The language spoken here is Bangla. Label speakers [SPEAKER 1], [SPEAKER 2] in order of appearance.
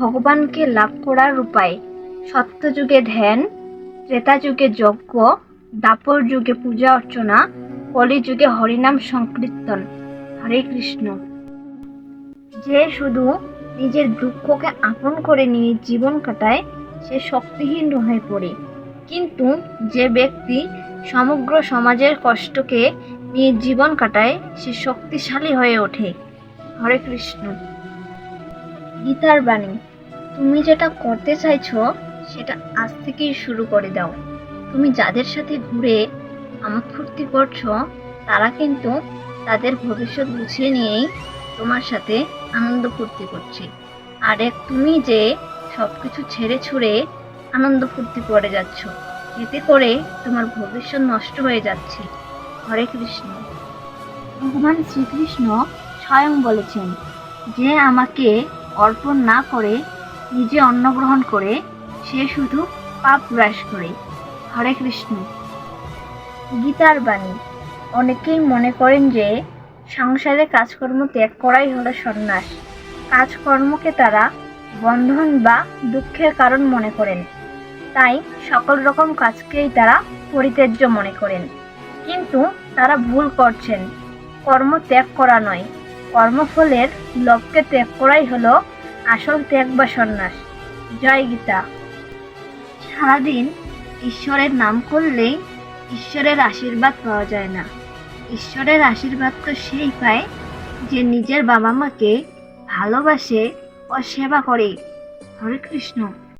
[SPEAKER 1] ভগবানকে লাভ করার উপায়। সত্যযুগে ধ্যান ত্রেতা যুগে যজ্ঞ দাপর যুগে পূজা অর্চনা কলি যুগে হরিনাম সংকীর্তন। হরে কৃষ্ণ। যে শুধু নিজের দুঃখকে আপন করে নিয়ে জীবন কাটায়, সে শক্তিহীন হয়ে পড়ে। কিন্তু যে ব্যক্তি সমগ্র সমাজের কষ্টকে নিয়ে জীবন কাটায়, সে শক্তিশালী হয়ে ওঠে। হরে কৃষ্ণ। গীতার বাণী। তুমি যেটা করতে চাইছো, সেটা আজ থেকেই শুরু করে দাও। তুমি যাদের সাথে ঘুরে আমোদ ফুর্তি করছ, তারা কিন্তু তাদের ভবিষ্যৎ গুছিয়ে নিয়েই তোমার সাথে আনন্দ ফুর্তি করছে। আর এক তুমি যে সব কিছু ছেড়ে ছুড়ে আনন্দ ফুর্তি করে যাচ্ছ, এতে করে তোমার ভবিষ্যৎ নষ্ট হয়ে যাচ্ছে। হরে কৃষ্ণ। ভগবান শ্রীকৃষ্ণ স্বয়ং বলেছেন, যে আমাকে অর্পণ না করে নিজে অন্ন গ্রহণ করে সে শুধু পাপ গ্রাস করে। হরে কৃষ্ণ। গীতার বাণী। অনেকেই মনে করেন যে সংসারে কাজকর্ম ত্যাগ করাই হলো সন্ন্যাস। কাজকর্মকে তারা বন্ধন বা দুঃখের কারণ মনে করেন। তাই সকল রকম কাজকেই তারা পরিত্যাজ্য মনে করেন। কিন্তু তারা ভুল করছেন। কর্ম ত্যাগ করা নয়। কর্মফলের লোভকে ত্যাগ করাই হলো আসল ত্যাগ বা সন্ন্যাস। জয় গীতা। সারাদিন ঈশ্বরের নাম করলেই ঈশ্বরের আশীর্বাদ পাওয়া যায় না। ঈশ্বরের আশীর্বাদ তো সেই পায় যে নিজের বাবা মাকে ভালোবাসে ও সেবা করে। হরে কৃষ্ণ।